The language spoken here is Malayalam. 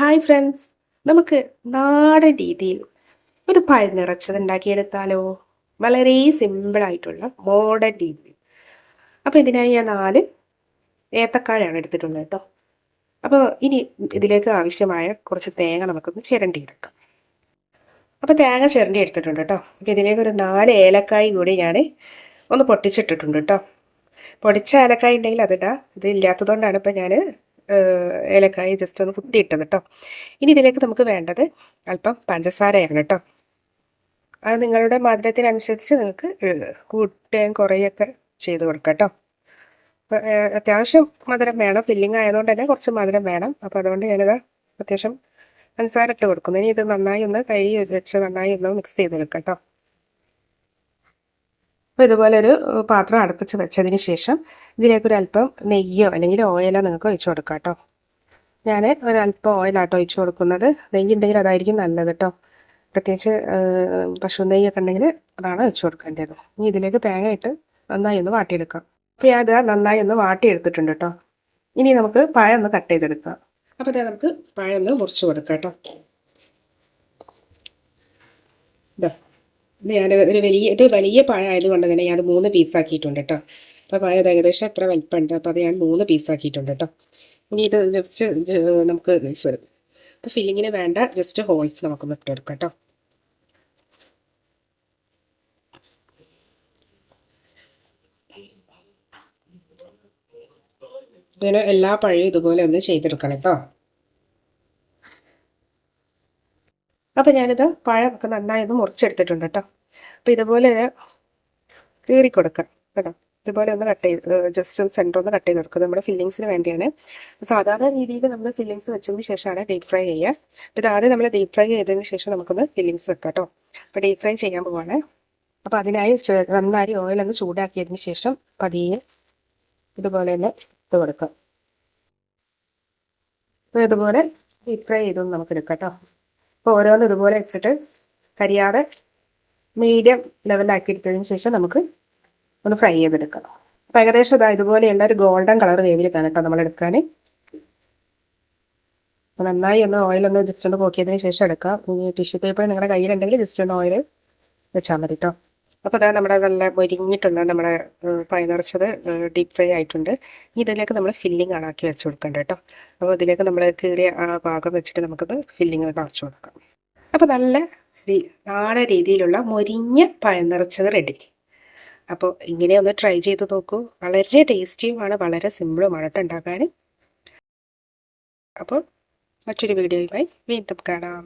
ഹായ് ഫ്രണ്ട്സ് നമുക്ക് നാടൻ രീതിയിൽ ഒരു പഴം നിറച്ചത് ഉണ്ടാക്കിയെടുത്താലോ? വളരെ സിമ്പിളായിട്ടുള്ള മോഡേൺ രീതിയിൽ. അപ്പോൾ ഇതിനായി ഞാൻ നാല് ഏത്തക്കാഴാണ് എടുത്തിട്ടുള്ളത് കേട്ടോ അപ്പോൾ ഇനി ഇതിലേക്ക് ആവശ്യമായ കുറച്ച് തേങ്ങ നമുക്കൊന്ന് ചിരണ്ടിയെടുക്കാം. അപ്പോൾ തേങ്ങ ചിരണ്ടി എടുത്തിട്ടുണ്ട് കേട്ടോ അപ്പോൾ ഇതിലേക്ക് ഒരു നാല് ഏലക്കായ കൂടി ഞാൻ ഒന്ന് പൊട്ടിച്ചിട്ടിട്ടുണ്ട് കേട്ടോ പൊടിച്ച ഏലക്കായ ഉണ്ടെങ്കിൽ അതിടാം ഇത് ഇല്ലാത്തതുകൊണ്ടാണ് ഇപ്പോൾ ഞാൻ ഏലക്കായ ജസ്റ്റ് ഒന്ന് കുത്തിയിട്ടത് കേട്ടോ ഇനി ഇതിലേക്ക് നമുക്ക് വേണ്ടത് അല്പം പഞ്ചസാരയാണ് കേട്ടോ അത് നിങ്ങളുടെ മധുരത്തിനനുസരിച്ച് നിങ്ങൾക്ക് കൂട്ടുകയും കുറയൊക്കെ ചെയ്ത് കൊടുക്കാം കേട്ടോ അത്യാവശ്യം മധുരം വേണം. ഫില്ലിംഗ് ആയതുകൊണ്ട് തന്നെ കുറച്ച് മധുരം വേണം. അപ്പോൾ അതുകൊണ്ട് ഞാനിത് അത്യാവശ്യം പഞ്ചസാര ഇട്ട് കൊടുക്കുന്നു. ഇനി ഇത് നന്നായി ഒന്ന് കൈ വെച്ച് നന്നായി ഒന്ന് മിക്സ് ചെയ്ത് എടുക്കാം കേട്ടോ അപ്പോൾ ഇതുപോലെ ഒരു പാത്രം അടുപ്പിച്ച് വെച്ചതിന് ശേഷം ഇതിലേക്ക് ഒരു അല്പം നെയ്യോ അല്ലെങ്കിൽ ഓയിലോ നിങ്ങൾക്ക് ഒഴിച്ചു കൊടുക്കാം കേട്ടോ. ഞാൻ ഒരല്പം ഓയിലാട്ടോ ഒഴിച്ചു കൊടുക്കുന്നത്. നെയ്യ് ഉണ്ടെങ്കിൽ അതായിരിക്കും നല്ലത് കേട്ടോ. പ്രത്യേകിച്ച് പശു നെയ്യൊക്കെ ഉണ്ടെങ്കിൽ അതാണ് ഒഴിച്ചു കൊടുക്കേണ്ടത്. ഇനി ഇതിലേക്ക് തേങ്ങ ഇട്ട് നന്നായി ഒന്ന് വാട്ടിയെടുക്കാം. അപ്പോൾ ഞാൻ അത് നന്നായി ഒന്ന് വാട്ടിയെടുത്തിട്ടുണ്ട് കേട്ടോ. ഇനി നമുക്ക് പഴം ഒന്ന് കട്ട് ചെയ്തെടുക്കാം. അപ്പോൾ നമുക്ക് പഴം ഒന്ന് മുറിച്ച് കൊടുക്കാം കേട്ടോ ഇതാ ഇത് ഞാൻ ഒരു വലിയ ഇത് വലിയ പഴമായതുകൊണ്ട് തന്നെ ഞാൻ മൂന്ന് പീസാക്കിയിട്ടുണ്ട് കേട്ടോ അപ്പോൾ പായ ഏകദേശം എത്ര വലിപ്പമുണ്ട്? അപ്പോൾ അത് ഞാൻ മൂന്ന് പീസാക്കിയിട്ടുണ്ട് കേട്ടോ ഇനി ഇത് ജസ്റ്റ് നമുക്ക് അപ്പോൾ ഫില്ലിങ്ങിന് വേണ്ട ജസ്റ്റ് ഹോൾസ് നമുക്കൊന്ന് ഇട്ടെടുക്കാം കേട്ടോ ഇങ്ങനെ എല്ലാ പഴയും ഇതുപോലെ ഒന്ന് ചെയ്തെടുക്കണം കേട്ടോ അപ്പോൾ ഞാനിത് പഴമൊക്കെ നന്നായി ഒന്ന് മുറിച്ചെടുത്തിട്ടുണ്ട് കേട്ടോ. അപ്പോൾ ഇതുപോലെ കീറി കൊടുക്കാം കേട്ടോ. ഇതുപോലെ ഒന്ന് കട്ട് ചെയ്ത് ജസ്റ്റ് സെന്റർ ഒന്ന് കട്ട് ചെയ്ത് കൊടുക്കുക. നമ്മുടെ ഫില്ലിങ്സിന് വേണ്ടിയാണ്. സാധാരണ രീതിയിൽ നമ്മൾ ഫില്ലിങ്സ് വെച്ചതിന് ശേഷമാണ് ഡീപ് ഫ്രൈ ചെയ്യുക. ഇത് ആദ്യം നമ്മൾ ഡീപ് ഫ്രൈ ചെയ്തതിന് ശേഷം നമുക്കൊന്ന് ഫില്ലിങ്സ് വെക്കാം കേട്ടോ. അപ്പോൾ ഡീപ് ഫ്രൈ ചെയ്യാൻ പോവാണ്. അപ്പോൾ അതിനായി നന്നായി ഒന്ന് ചൂടാക്കിയതിന് ശേഷം പതിയെ ഇതുപോലെ തന്നെ ഇട്ട് കൊടുക്കാം. അപ്പോൾ ഇതുപോലെ ഡീപ് ഫ്രൈ ചെയ്തൊന്ന് നമുക്ക് എടുക്കാം കേട്ടോ. അപ്പോൾ ഓരോന്ന് ഇതുപോലെ ഇട്ടിട്ട് കരിയാതെ മീഡിയം ലെവലാക്കി എടുത്തതിന് ശേഷം നമുക്ക് ഒന്ന് ഫ്രൈ ചെയ്തെടുക്കാം. അപ്പം ഏകദേശം ഇതാ ഇതുപോലെയുള്ള ഒരു ഗോൾഡൻ കളർ വേവിലെത്താണ് കേട്ടോ നമ്മൾ എടുക്കാൻ. നന്നായി ഒന്ന് ഓയിലൊന്ന് ജസ്റ്റ് ഒന്ന് പോക്കിയതിന് ശേഷം എടുക്കാം. ടിഷ്യൂ പേപ്പർ നിങ്ങളുടെ കയ്യിലുണ്ടെങ്കിൽ ജസ്റ്റ് ഒന്ന് ഓയിൽ വെച്ചാൽ മതി കേട്ടോ. അപ്പോൾ അതാ നമ്മുടെ നല്ല മൊരിഞ്ഞിട്ടുണ്ട്. നമ്മുടെ പൈ നിറച്ചത് ഡീപ് ഫ്രൈ ആയിട്ടുണ്ട്. ഇതിലേക്ക് നമ്മൾ ഫില്ലിംഗ് ആണ് ആക്കി വെച്ച് കൊടുക്കേണ്ടത് കേട്ടോ. അപ്പോൾ ഇതിലേക്ക് നമ്മൾ കീറിയ ആ ഭാഗം വെച്ചിട്ട് നമുക്കത് ഫില്ലിംഗ് നിറച്ച് കൊടുക്കാം. അപ്പോൾ നല്ല നാടൻ രീതിയിലുള്ള മൊരിഞ്ഞ പഴം നിറച്ചത് റെഡി അപ്പോൾ ഇങ്ങനെ ഒന്ന് ട്രൈ ചെയ്ത് നോക്കൂ. വളരെ ടേസ്റ്റിയുമാണ് വളരെ സിമ്പിളുമാണ് കേട്ടോ ഉണ്ടാക്കാൻ അപ്പോൾ മറ്റൊരു വീഡിയോയുമായി വീണ്ടും കാണാം.